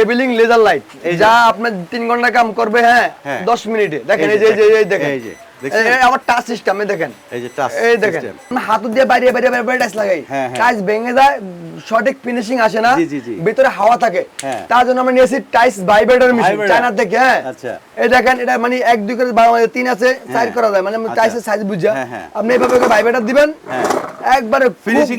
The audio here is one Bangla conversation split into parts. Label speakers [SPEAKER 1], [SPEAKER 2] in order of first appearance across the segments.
[SPEAKER 1] Labelling laser light.
[SPEAKER 2] এই যা।
[SPEAKER 1] আপনার তিন ঘণ্টা কাম করবে হ্যাঁ
[SPEAKER 2] হ্যাঁ।
[SPEAKER 1] দশ মিনিটে। দেখেন
[SPEAKER 2] এই যে
[SPEAKER 1] যে এই যে- দেখেন।
[SPEAKER 2] এই যে,
[SPEAKER 1] আবার টাচ সিস্টেম দেখেন।
[SPEAKER 2] এই যে টাচ
[SPEAKER 1] এই দেখেন। হাত দিয়ে বাইরে বাইরে বাইরে বাইরে টাচ লাগাই। টাচ ভেঙে যায় সঠিক ফিনিশিং আসে না।
[SPEAKER 2] জি, জি, জি।
[SPEAKER 1] ভিতরে হাওয়া থাকে। তার জন্য আমরা নিয়েছি টাইস ভাইব্রেটর মেশিন চায়না থেকে হ্যাঁ। এই দেখেন এটা মানে এক দুই করে বারো মানে তিন আছে চার করা যায়। মানে। টাইসের সাইজ বুঝা। আপনি এইভাবে ভাইব্রেটর দিবেন। একবারে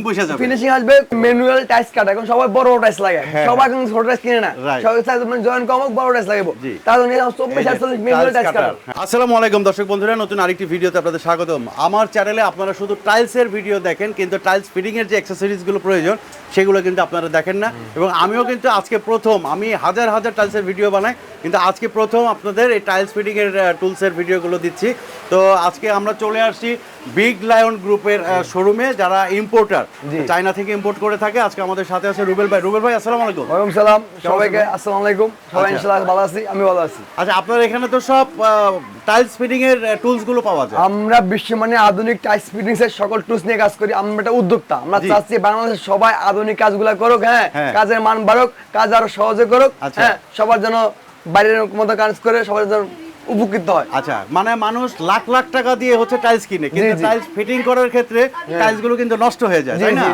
[SPEAKER 2] বসে যাবে।
[SPEAKER 1] ফিনিশিং আসবে ম্যানুয়াল টাইস কাটা। এখন সবাই বড় টাইস লাগে
[SPEAKER 2] হ্যাঁ,
[SPEAKER 1] সবাই এখন ছোট টাইস কিনে না। সবাই সাইজ মানে জয়েন কম হোক, বড় টাইস লাগাবো। তার জন্য চব্বিশ আটচল্লিশ ম্যানুয়াল টাইস কাটা।
[SPEAKER 2] আসসালামু আলাইকুম দর্শক বন্ধুরা নতুন আরেকটি ভিডিওতে আপনাদের স্বাগতম। আমার চ্যানেলে আপনারা শুধু টাইলসের ভিডিও দেখেন, কিন্তু টাইলস ফিটিংয়ের যে অ্যাক্সেসরিজগুলো প্রয়োজন সেগুলো কিন্তু আপনারা দেখেন না। এবং আমিও কিন্তু আজকে প্রথম আমি হাজার হাজার টাইলসের ভিডিও বানাই কিন্তু আজকে প্রথম আপনাদের এই টাইলস ফিটিং এর টুলসের ভিডিওগুলো দিচ্ছি। তো আজকে আমরা চলে আসছি বিগ লায়ন গ্রুপের শোরুমে যারা ইম্পোর্টার চায়না থেকে ইম্পোর্ট করে থাকে। আজকে আমাদের সাথে আছে রুবেল ভাই। রুবেল ভাই আসসালামু আলাইকুম।
[SPEAKER 1] ওয়ালাইকুম সালাম। সবাইকে? আসসালামু আলাইকুম। সবাই
[SPEAKER 2] আচ্ছা।
[SPEAKER 1] ইনশাআল্লাহ ভালো আছি আমি ভালো আছি।
[SPEAKER 2] আচ্ছা আপনার এখানে তো সব টাইলস ফিটিং এর টুলসগুলো পাওয়া যায়।
[SPEAKER 1] আমরা বিশ্বমানে আধুনিক টাইলস ফিটিংস এর সকল টুলস নিয়ে কাজ করি। আমরা একটা উদ্যোক্তা। আমরা চাচ্ছি বাংলাদেশের সবাই আধুনিক কাজগুলো করুক হ্যাঁ
[SPEAKER 2] হ্যাঁ।
[SPEAKER 1] কাজের মান বাড়ুক কাজ আরও সহজে করুক
[SPEAKER 2] আচ্ছা।
[SPEAKER 1] হ্যাঁ সবার যেন বাইরের মতো কাজ করে সবার যেন উপকৃত হয়
[SPEAKER 2] আচ্ছা মানে মানুষ লাখ লাখ টাকা দিয়ে হচ্ছে টাইলস কিনে কিন্তু টাইলস ফিটিং করার ক্ষেত্রে টাইলসগুলো কিন্তু নষ্ট হয়ে যায় তাই না।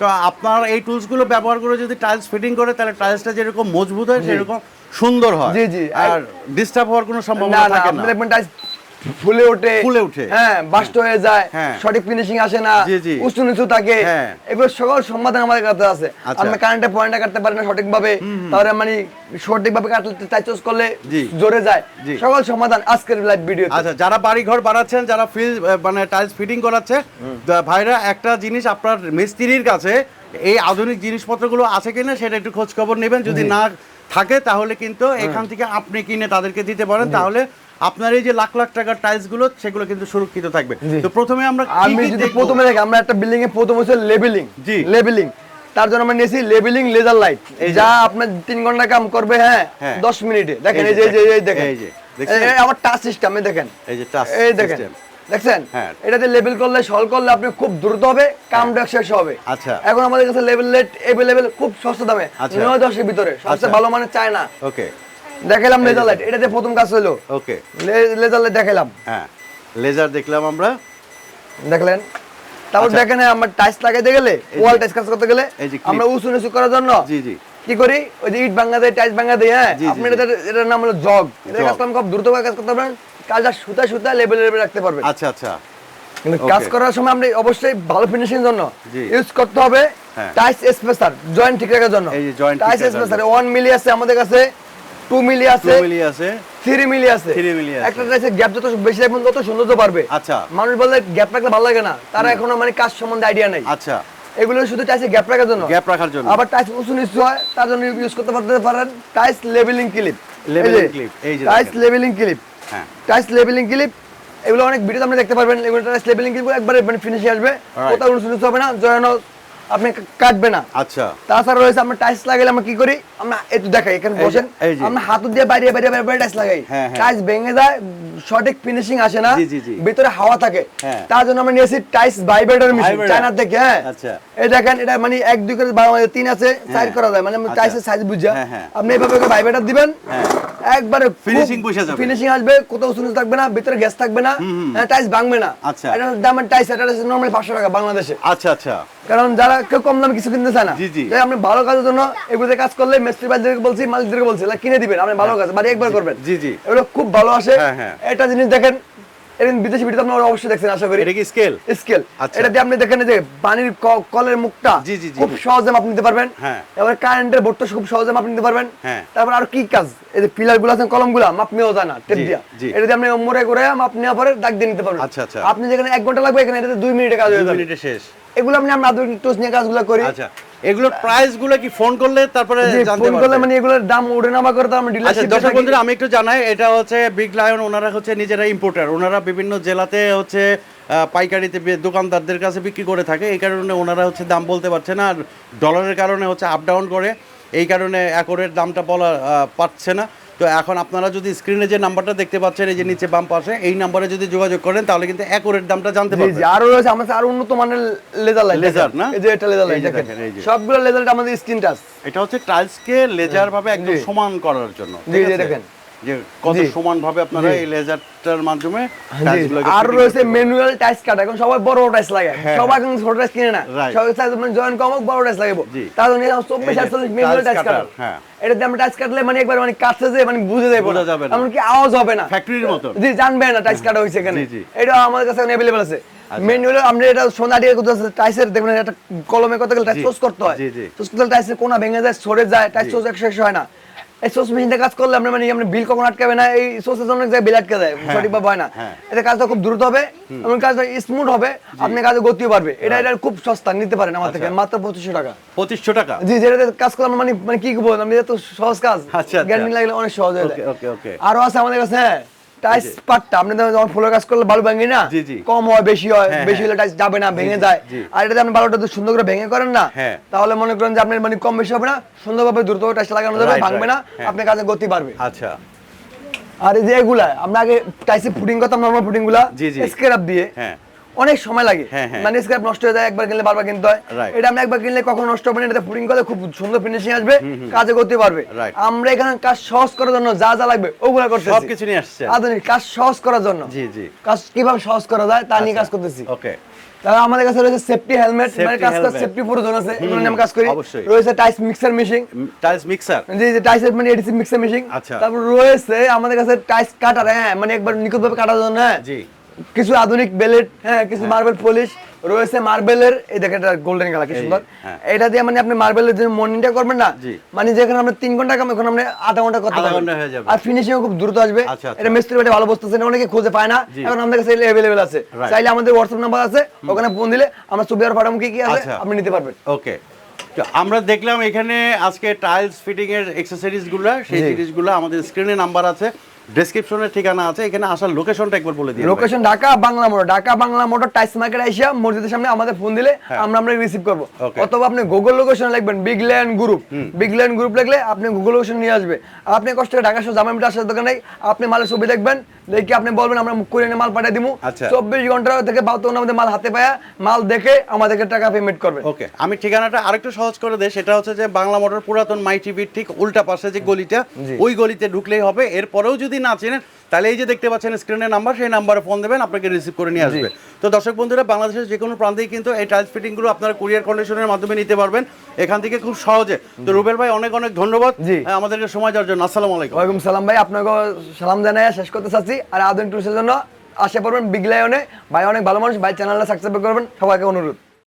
[SPEAKER 2] তো আপনার এই টুলসগুলো ব্যবহার করে যদি টাইলস ফিটিং করে তাহলে টাইলসটা যেরকম মজবুত হয় সেরকম সুন্দর হয়
[SPEAKER 1] জি, জি।
[SPEAKER 2] আর ডিস্টার্ব হওয়ার কোনো সম্ভাবনা
[SPEAKER 1] না
[SPEAKER 2] থাকে
[SPEAKER 1] আপনি
[SPEAKER 2] না
[SPEAKER 1] দেখবেন ফুলে ওঠে
[SPEAKER 2] ফুলে ওঠে।
[SPEAKER 1] হ্যাঁ বাস্ট হয়ে যায়
[SPEAKER 2] হ্যাঁ।
[SPEAKER 1] সঠিক ফিনিশিং আসে না। উঁচু নিচু থাকে
[SPEAKER 2] হ্যাঁ।
[SPEAKER 1] এগুলো সকল সমাধান আমাদের কাছে আছে
[SPEAKER 2] আচ্ছা।
[SPEAKER 1] আপনি কারেন্টের পয়েন্টটা কাটতে পারেন না সঠিকভাবে তাহলে মানে সঠিকভাবে কাটতে টাইচস করলে
[SPEAKER 2] জি।
[SPEAKER 1] জোরে যায়। সকল সমাধান আজকের লাইভ ভিডিও
[SPEAKER 2] আচ্ছা যারা বাড়ি ঘর বানাচ্ছেন যারা ফিল মানে টাইলস ফিটিং করাচ্ছে ভাইরা একটা জিনিস আপনার মিস্ত্রির কাছে এই আধুনিক জিনিসপত্রগুলো আছে কিনা সেটা একটু খোঁজ খবর নেবেন যদি না থাকে তাহলে কিন্তু এখান থেকে আপনি কিনে তাদেরকে দিতে পারেন তাহলে আপনার এই যে লাখ লাখ টাকার টাইলসগুলো সেগুলো কিন্তু সুরক্ষিত থাকবে। তো প্রথমে আমরা
[SPEAKER 1] আমি যদি প্রথমে দেখি আমরা একটা বিল্ডিং এ প্রথম হচ্ছে লেবেলিং
[SPEAKER 2] জি।
[SPEAKER 1] লেবেলিং তার জন্য আমরা নিয়েছি লেবেলিং লেজার লাইট
[SPEAKER 2] যা।
[SPEAKER 1] আপনার তিন ঘণ্টা কাম করবে হ্যাঁ
[SPEAKER 2] হ্যাঁ।
[SPEAKER 1] দশ মিনিটে। দেখেন
[SPEAKER 2] এই যে
[SPEAKER 1] এই দেখেন।
[SPEAKER 2] এই যে,
[SPEAKER 1] আবার টাচ সিস্টেম দেখেন।
[SPEAKER 2] এই যে টাচ
[SPEAKER 1] এই দেখেন। দেখছেন?
[SPEAKER 2] হ্যাঁ।
[SPEAKER 1] এটাতে লেবেল করলে সল করলে আপনি খুব দ্রুত হবে কামটা শেষ হবে।
[SPEAKER 2] আচ্ছা।
[SPEAKER 1] এখন আমাদের কাছে লেবেল লেট এভেলেবেল খুব সস্তা দামে।
[SPEAKER 2] আচ্ছা।
[SPEAKER 1] নয় দশের ভিতরে।
[SPEAKER 2] আচ্ছা।
[SPEAKER 1] সবচেয়ে ভালো মানে চায় না
[SPEAKER 2] ওকে
[SPEAKER 1] দেখালাম লেজার লাইট এটাতে প্রথম কাজ হলো।
[SPEAKER 2] ওকে।
[SPEAKER 1] লেজার লাইট দেখালাম
[SPEAKER 2] হ্যাঁ লেজার দেখলাম আমরা।
[SPEAKER 1] দেখলেন? তারপর
[SPEAKER 2] আচ্ছা।
[SPEAKER 1] দেখেন আমরা টাইস লাগাইতে গেলে ওয়াল টাইস কাজ করতে গেলে। আমরা উঁচু নিচু করার জন্য
[SPEAKER 2] জি জি।
[SPEAKER 1] কি করি? ওই যে ইট ভাঙা দেয় টাইস ভাঙা দেয় হ্যাঁ? আপনি। এটা এটার নাম হলো জগ। এটা কাজ করলে খুব দ্রুত কাজ করতে পারবেন। কাজটা সুতা সুতা লেভেল লেভেল রাখতে পারবেন।
[SPEAKER 2] আচ্ছা আচ্ছা।
[SPEAKER 1] কিন্তু কাজ করার সময় আপনি অবশ্যই ভালো ফিনিশিং জন্য ইউজ করতে হবে
[SPEAKER 2] হ্যাঁ।
[SPEAKER 1] টাইস স্পেসার জয়েন্ট ঠিক রাখার জন্য।
[SPEAKER 2] এই যে joint
[SPEAKER 1] টাইস স্পেসার
[SPEAKER 2] জন্য।
[SPEAKER 1] 1 মিলি আছে আমাদের কাছে। 2 মিলি আছে
[SPEAKER 2] মিলি আছে
[SPEAKER 1] 3 মিলি আছে।
[SPEAKER 2] 3 মিলি আছে।
[SPEAKER 1] একটা গ্যাপ যত বেশি রাখবেন তত সৌন্দর্য পারবে
[SPEAKER 2] আচ্ছা।
[SPEAKER 1] মানুষ বলে গ্যাপ রাখলে ভালো লাগে না। তারা এখনও মানে কাজ সম্বন্ধে আইডিয়া নাই।
[SPEAKER 2] আচ্ছা।
[SPEAKER 1] এগুলো শুধু টাইসে গ্যাপ রাখার জন্য।
[SPEAKER 2] গ্যাপ রাখার জন্য।
[SPEAKER 1] আবার টাইস উঁচু নিচু হয় তার জন্য ইউজ করতে পারতে পারেন tiles leveling clip
[SPEAKER 2] Leveling clip, এই যে
[SPEAKER 1] টাইস লেভেলিং ক্লিপ
[SPEAKER 2] হ্যাঁ।
[SPEAKER 1] টাইস লেভেলিং ক্লিপ এগুলো অনেক ভিডিওতে আপনি দেখতে পারবেন। এগুলো টাইস লেভেলিং ক্লিপ একবারে মানে ফিনিশিং আসবে। কোথাও উঁচু নিচু হবে না জয়ানো আপনি কাটবে না।
[SPEAKER 2] আচ্ছা।
[SPEAKER 1] তাছাড়া রয়েছে আমরা টাইস লাগাইলে আমরা কি করি? আমরা একটু দেখাই এখানে বসেন। আমরা হাত দিয়ে বাইরে বাইরে বাইরে টাইস লাগাই।
[SPEAKER 2] হ্যাঁ, হ্যাঁ।
[SPEAKER 1] টাইস ভেঙে যায় সঠিক ফিনিশিং আসে না। ভিতরে হাওয়া থাকে।
[SPEAKER 2] হ্যাঁ।
[SPEAKER 1] তার জন্য আমরা নিয়েছি টাইস ভাইব্রেটর মেশিন থেকে হ্যাঁ।
[SPEAKER 2] আচ্ছা।
[SPEAKER 1] এই দেখেন এটা মানে এক দুই করে বারো মানে তিন আছে চার করা যায়। মানে
[SPEAKER 2] আচ্ছা।
[SPEAKER 1] টাইসের সাইজ বুঝা।
[SPEAKER 2] হ্যাঁ, হ্যাঁ।
[SPEAKER 1] আপনি এইভাবে ভাইব্রেটর দিবেন। একবারে
[SPEAKER 2] Finishing বসে যাবে।
[SPEAKER 1] ফিনিশিং আসবে কোথাও থাকবে না ভিতরে গ্যাস থাকবে না। টাইস ভাঙবে না।
[SPEAKER 2] আচ্ছা।
[SPEAKER 1] এটার দাম টাইস এটা নরমালি পাঁচশো টাকা বাংলাদেশে।
[SPEAKER 2] আচ্ছা আচ্ছা।
[SPEAKER 1] কারণ যারা কেউ কম দামে কিছু কিনতে চায় না।
[SPEAKER 2] জি, জি।
[SPEAKER 1] তাই আপনি ভালো কাজের জন্য এগুলোতে কাজ করলে মিস্ত্রি ভাইদেরকে বলছি মালিকদেরকে বলছি কিনে দিবেন আপনি ভালো কাজ বাড়ি একবার করবেন।
[SPEAKER 2] জি, জি।
[SPEAKER 1] এগুলো খুব ভালো আসে।
[SPEAKER 2] হ্যাঁ, হ্যাঁ।
[SPEAKER 1] এটা জিনিস দেখেন এরকম বিদেশি ভিডিও আপনারা অবশ্যই দেখছেন আশা করি।
[SPEAKER 2] এটা কি স্কেল
[SPEAKER 1] স্কেল
[SPEAKER 2] আচ্ছা।
[SPEAKER 1] এটা দিয়ে আপনি দেখেন যে পানির কলের মুখটা খুব সহজে মাপ নিতে পারবেন।
[SPEAKER 2] হ্যাঁ।
[SPEAKER 1] এবার কারেন্টের বোর্ডটা খুব সহজে মাপ নিতে পারবেন।
[SPEAKER 2] হ্যাঁ।
[SPEAKER 1] তারপর আর কি কাজ? এই যে পিলারগুলো আছে কলমগুলা মাপ নেওয়া যায় না টেপ দিয়া। এটা দিয়ে আপনি মোড়ে করে মাপ নেওয়ার পরে দাগ দিয়ে নিতে পারবেন।
[SPEAKER 2] আচ্ছা, আচ্ছা।
[SPEAKER 1] আপনি যেখানে এক ঘণ্টা লাগবে এখানে এটাতে দুই মিনিটে কাজ হয়ে যাবে।
[SPEAKER 2] মিনিটে শেষ।
[SPEAKER 1] এগুলো আমরা আধুনিক টুস নিয়ে কাজগুলো করি।
[SPEAKER 2] আচ্ছা এগুলোর প্রাইসগুলো কি ফোন করলে তারপরে জানতে
[SPEAKER 1] ফোন করলে মানে এগুলোর দাম নামা করে তো আমরা
[SPEAKER 2] আচ্ছা দর্শক বন্ধুরা আমি একটু জানাই এটা হচ্ছে বিগ লায়ন ওনারা হচ্ছে নিজেরা ইম্পোর্টার ওনারা বিভিন্ন জেলাতে হচ্ছে পাইকারিতে দোকানদারদের কাছে বিক্রি করে থাকে। এই কারণে ওনারা হচ্ছে দাম বলতে পারছে না আর ডলারের কারণে হচ্ছে আপ ডাউন করে। এই কারণে একরের দামটা বলা পারছে না। তো এখন আপনারা যদি স্ক্রিনে যে নাম্বারটা দেখতে পাচ্ছেন এই যে নিচে বাম পাশে এই নাম্বারে যদি যোগাযোগ করেন তাহলে কিন্তু অ্যাকুরেট দামটা জানতে
[SPEAKER 1] পারবেন জি আর রয়েছে আমাদের আর উন্নত মানের লেজার লাইট
[SPEAKER 2] লেজার না?
[SPEAKER 1] এই যে এটা লেজার
[SPEAKER 2] এই
[SPEAKER 1] লাইট দেখেন।
[SPEAKER 2] এই যে।
[SPEAKER 1] সবগুলো লেজার আমাদের স্ক্রিন টাচ
[SPEAKER 2] এটা হচ্ছে টাইলসকে লেজার ভাবে একদম সমান করার জন্য
[SPEAKER 1] জি, জি, দেখেন।
[SPEAKER 2] যে কত আপনারা এই লেজারটার মাধ্যমে
[SPEAKER 1] আর রয়েছে ম্যানুয়াল টাইস কাটা এখন সবাই বড় টাইস লাগে
[SPEAKER 2] হ্যাঁ,
[SPEAKER 1] সবাই এখন ছোট টাইস কিনে না। সবাই চাই মানে জয়েন কম হোক, বড় টাইস লাগাবো।
[SPEAKER 2] জি।
[SPEAKER 1] তার জন্য চব্বিশ ম্যানুয়াল
[SPEAKER 2] tiles
[SPEAKER 1] টাইস
[SPEAKER 2] cutter,
[SPEAKER 1] কাটা
[SPEAKER 2] হ্যাঁ।
[SPEAKER 1] এটাতে আমরা টাইস কাটলে মানে একবার মানে কাটছে যে মানে বুঝে যাবে
[SPEAKER 2] বোঝা যাবে না।
[SPEAKER 1] এমনকি আওয়াজ হবে না।
[SPEAKER 2] ফ্যাক্টরির মতন।
[SPEAKER 1] জি জানবে না টাইস কাটা হয়েছে এখানে। এটা আমাদের কাছে অ্যাভেলেবল আছে।
[SPEAKER 2] আচ্ছা।
[SPEAKER 1] ম্যানুয়াল আমরা এটা সোনা দিয়ে টাইসের দেখবেন একটা কলমে কত গেলে টাইস করতে হয়। করতে টাইসের কোনা ভেঙে যায় সরে যায় টাইস
[SPEAKER 2] জি।
[SPEAKER 1] চোস একশো একশো হয় না। এই সোস মেশিনটা কাজ করলে আমরা মানে আমরা বিল কখন আটকাবে না? এই জন্য জায়গায় বিল আটকে যায় সঠিকভাবে হয় না।
[SPEAKER 2] হ্যাঁ।
[SPEAKER 1] এটা কাজটা খুব দ্রুত হবে এবং কাজটা স্মুথ হবে। আপনি কাজে গতিও পারবে এটা এটা খুব সস্তা নিতে পারেন আমার থেকে।
[SPEAKER 2] আচ্ছা।
[SPEAKER 1] মাত্র পঁচিশশো টাকা।
[SPEAKER 2] পঁচিশশো টাকা?
[SPEAKER 1] জি যেটাতে কাজ করলাম মানে মানে কি বলব? আমি তো সহজ কাজ।
[SPEAKER 2] আচ্ছা, আচ্ছা।
[SPEAKER 1] গ্যারান্টি লাগলে অনেক সহজ হয়ে যায়। আরও আছে আমাদের কাছে হ্যাঁ। টাইস পাটটা আপনি যখন ফুলের কাজ করলে বালু ভাঙে না। কম হয় বেশি হয়
[SPEAKER 2] হ্যাঁ,
[SPEAKER 1] বেশি হলে টাইস যাবে না ভেঙে যায় আর এটা আপনি বালুটা সুন্দর করে ভেঙে করেন না
[SPEAKER 2] হ্যাঁ।
[SPEAKER 1] তাহলে মনে করেন যে আপনার মানে কম বেশি হবে না সুন্দরভাবে দ্রুত টাইস লাগানো যাবে ভাঙবে না
[SPEAKER 2] হ্যাঁ।
[SPEAKER 1] আপনি কাজে গতি পারবে
[SPEAKER 2] আচ্ছা
[SPEAKER 1] আর এই যে এগুলা আমরা আগে টাইসে ফুটিং করতাম নর্মাল ফুটিংগুলা। দিয়ে
[SPEAKER 2] হ্যাঁ
[SPEAKER 1] অনেক সময় লাগে।
[SPEAKER 2] হ্যাঁ, হ্যাঁ।
[SPEAKER 1] মানে স্ক্র্যাপ নষ্ট হয়ে যায় একবার কিনলে বারবার কিনতে হয়। এটা আমরা একবার কিনলে কখনো নষ্ট হবে না এটা ফুটিং করলে খুব সুন্দর ফিনিশিং আসবে কাজে করতে পারবে আমরা এখানে কাজ সহজ করার জন্য যা যা লাগবে ওগুলা করতেছি।
[SPEAKER 2] সবকিছু নিয়ে আসছে
[SPEAKER 1] আধুনিক কাজ সহজ করার জন্য।
[SPEAKER 2] জি জি।
[SPEAKER 1] কাজ কীভাবে সহজ করা যায় তা নিয়ে
[SPEAKER 2] আচ্ছা।
[SPEAKER 1] কাজ করতেছি।
[SPEAKER 2] ওকে
[SPEAKER 1] তাহলে আমাদের কাছে রয়েছে সেফটি হেলমেট মানে কাজ। সেফটি প্রয়োজন আছে এগুলো নিয়ে আমি কাজ করি। রয়েছে tiles mixer machine
[SPEAKER 2] tiles mixer
[SPEAKER 1] জি জি টাইসের মানে এডিসি মিক্সার মেশিন। তারপর রয়েছে আমাদের কাছে টাইস কাটার হ্যাঁ মানে একবার নিখুঁতভাবে কাটার জন্য হ্যাঁ।
[SPEAKER 2] জি।
[SPEAKER 1] কিছু আধুনিক বেলেট হ্যাঁ কিছু মার্বেল পলিশ রয়েছে মার্বেলের এই দেখেন এটা গোল্ডেন কালার কি সুন্দর
[SPEAKER 2] হ্যাঁ।
[SPEAKER 1] এটা দিয়ে মানে আপনি মার্বেলের যে মর্নিংটা করবেন না মানে যেখানে আমরা তিন ঘণ্টা কাম এখন আমরা আধা ঘণ্টা করতে পারবেন
[SPEAKER 2] হয়ে যাবে।
[SPEAKER 1] আর ফিনিশিং খুব দ্রুত আসবে
[SPEAKER 2] আচ্ছা, আচ্ছা।
[SPEAKER 1] এটা মিস্ত্রি বাড়ি ভালো বসতেছে না অনেকে খুঁজে পায় না। এখন আমাদের কাছে অ্যাভেলেবেল আছে. চাইলে আমাদের হোয়াটসঅ্যাপ নাম্বার আছে ওখানে ফোন দিলে আমরা ছবি আর ফাটামুখি কি আছে
[SPEAKER 2] আচ্ছা।
[SPEAKER 1] আপনি নিতে পারবেন
[SPEAKER 2] ওকে আমরা দেখলাম এখানে আজকে টাইলস ফিটিং এর এক্সেসরিজগুলো সেই। জিনিসগুলো আমাদের স্ক্রিনে নাম্বার আছে ডেসক্রিপশনের ঠিকানা আছে এখানে আসার লোকেশনটা একবার বলে দিই
[SPEAKER 1] লোকেশন ঢাকা বাংলা মোড়। ঢাকা বাংলা মোড় টাইস মার্কেট আইসা মসজিদের সামনে আমাদের ফোন দিলে আমরা আমরা রিসিভ করব। অথবা আপনি গুগল লোকেশন লিখবেন Big Land Group Big Land Group লিখলে আপনি গুগল লোকেশন নিয়ে আসবে। আপনি কষ্ট করে ঢাকা শহর জামা মিটার আসার দোকানে আপনি মালের ছবি দেখবেন দেখে আপনি বলবেন আমরা করে মাল পাঠিয়ে দিব
[SPEAKER 2] আচ্ছা।
[SPEAKER 1] চব্বিশ ঘণ্টা থেকে বাহাত্তর আমাদের মাল হাতে পায়া মাল দেখে আমাদেরকে টাকা পেমেন্ট করবে।
[SPEAKER 2] ওকে আমি ঠিকানাটা আরেকটু সহজ করে দেয় সেটা হচ্ছে যে বাংলা মোটর পুরাতন মাই টিভির ঠিক উল্টা পাশে যে গলিটা ওই গলিতে ঢুকলেই হবে। এরপরেও যদি না চেনেন তাহলে এই যে দেখতে পাচ্ছেন স্ক্রিনের নাম্বার সেই নাম্বারে ফোন দেবেন আপনাকে রিসিভ করে নিয়ে আসবে। তো দর্শক বন্ধুরা বাংলাদেশের যে কোনো প্রান্তেই কিন্তু এই টাইলস ফিটিংগুলো আপনারা কুরিয়ার কন্ডিশনের মাধ্যমে নিতে পারবেন। এখান থেকে খুব সহজে। তো রুবেল ভাই অনেক অনেক ধন্যবাদ। আমাদেরকে সময় দেওয়ার জন্য। আসসালামু আলাইকুম।
[SPEAKER 1] ওয়ালাইকুম সালাম ভাই আপনাকে সালাম জানাই শেষ করতে চাচ্ছি। আর আধুনিক টুরিস্টের জন্য আশা করবেন বিগলায়নে ভাই অনেক ভালো মানুষ। ভাই চ্যানেলটা সাবস্ক্রাইব করবেন। সবাইকে অনুরোধ।